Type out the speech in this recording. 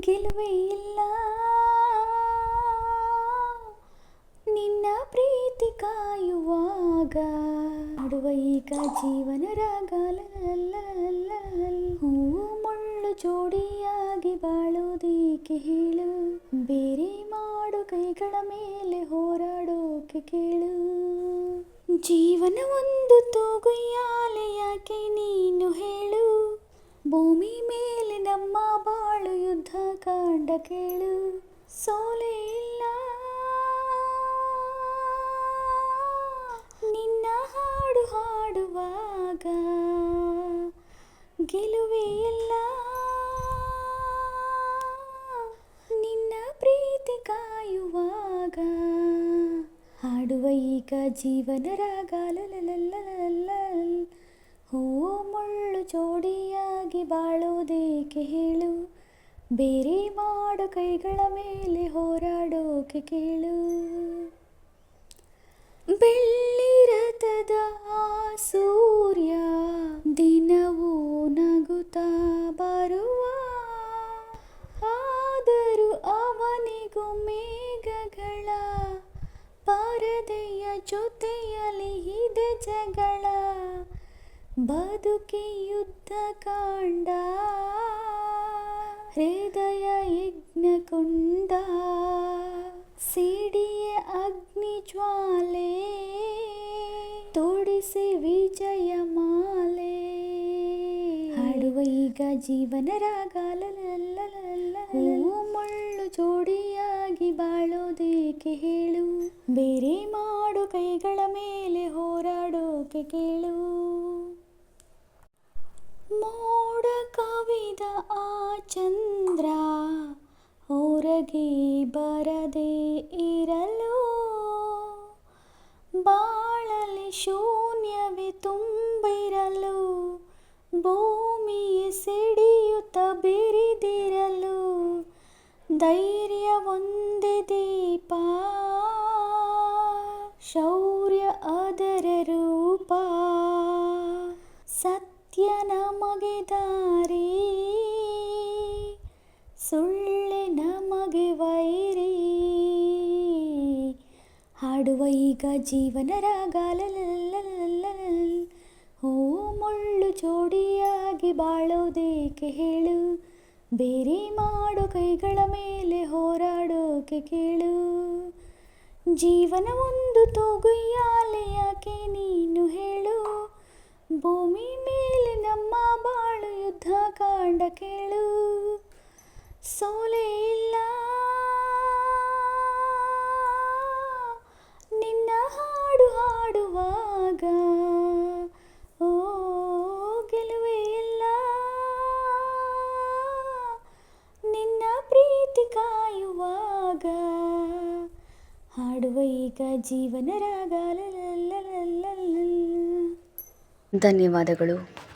ಗೆಲುವೇ ಇಲ್ಲ. ನಿನ್ನ ಪ್ರೀತಿ ಕಾಯುವಾಗ ಆಡುವ ಈಗ ಜೀವನ ಹೂ ಮುಳ್ಳು ಜೋಡಿಯಾಗಿ ಬಾಳೋದೀಕೆ ಹೇಳು. ಬೇರೆ ಮಾಡು ಕೈಗಳ ಮೇಲೆ ಹೋರಾಡೋಕೆ ಕೇಳು. ಜೀವನ ಒಂದು ತೂಗುಯ್ಯಾಲೆ ಯಾಕೆ ನೀನು ಹೇಳು. ಭೂಮಿ ಮೇಲೆ ನಮ್ಮ ಬಾಳು ಯುದ್ಧ ಕಾಂಡ ಕೇಳು. ಸೋಲೆ ಇಲ್ಲ. ನಿನ್ನ ಹಾಡು ಹಾಡುವಾಗ ಗೆಲುವೇ ಇಲ್ಲ. ನಿನ್ನ ಪ್ರೀತಿ ಕಾಯುವಾಗ ಹಾಡುವ ಈಗ ಜೀವನ ರಾಗ. ಲಲಲಲಲಲ. ಹೂವು ಮುಳ್ಳು ಜೋಡಿಯಾಗಿ ಬಾಳೋದೇಕೆ ಹೇಳು ಬೇರೆ ಮಾಡು ಕೈಗಳ ಮೇಲೆ ಹೋರಾಡೋಕೆ ಕೇಳು. ಬೆಳ್ಳಿ ರಥದ ಸೂರ್ಯ ದಿನವೂ ನಗುತ್ತಾ ಬರುವ. ಆದರೂ ಅವನಿಗೂ ಮೇಘಗಳ ಪರದೆಯ ಜೊತೆಯಲ್ಲಿ ಇದೆ ಜಗಳ. ಬದುಕಿ ಯುದ್ಧ ಕಾಂಡ ಹೃದಯ ಯಜ್ಞಕೊಂಡ ಸಿಡಿಯ ಅಗ್ನಿ ಜ್ವಾಲೆ ತೋಡಿಸಿ ವಿಜಯ ಮಾಲೆ. ಹಾಡುವ ಈಗ ಜೀವನ ರಾಗ ಲಲಲಲಲ. ಹೂವು ಮುಳ್ಳು ಜೋಡಿಯಾಗಿ ಬಾಳೋದೇಕೆ ಹೇಳು. ಬೇರೆ ಮಾಡು ಕೈಗಳ ಮೇಲೆ ಹೋರಾಡೋಕೆ ಕೇಳು. ಮೋಡ ಕವಿದ ಆ ಚಂದ್ರ ಹೊರಗೆ ಬರದೆ ಇರಲು. ಬಾಳಲಿ ಶೂನ್ಯವೇ ತುಂಬಿರಲು, ಭೂಮಿಯ ಸಿಡಿಯುತ್ತ ಬಿರಿದಿರಲು. ಧೈರ್ಯ ಒಂದೇ ದೀಪ, ಶೌರ್ಯ ಅದರ ರೂಪ. ಸತ್ಯ ನಮಗೆ ದಾರಿ ಸುಳ್ಳೆ ನಮಗೆ ವೈರಿ. ಹಾಡುವ ಈಗ ಜೀವನ ರಾಗಾಲ ಹೋ ಮುಳ್ಳು ಜೋಡಿಯಾಗಿ ಬಾಳೋದೇಕೆ ಹೇಳು. ಬೇರೆ ಮಾಡು ಕೈಗಳ ಮೇಲೆ ಹೋರಾಡೋಕೆ ಕೇಳು. ಜೀವನ ಒಂದು ತೋಗುಯ್ಯಾಲೆ ಯಾಕೆ ನೀನು ಹೇಳು. ಭೂಮಿ ಮೇಲೆ ನಮ್ಮ ಬಾಳು ಯುದ್ಧ ಕಾಂಡ ಕೇಳು. ಸೋಲೇ ಇಲ್ಲ. ನಿನ್ನ ಹಾಡು ಹಾಡುವಾಗ ಓ, ಗೆಲುವೇ ಇಲ್ಲ. ನಿನ್ನ ಪ್ರೀತಿ ಕಾಯುವಾಗ ಹಾಡುವ ಈಗ ಜೀವನ ರಾಗ. ಧನ್ಯವಾದಗಳು.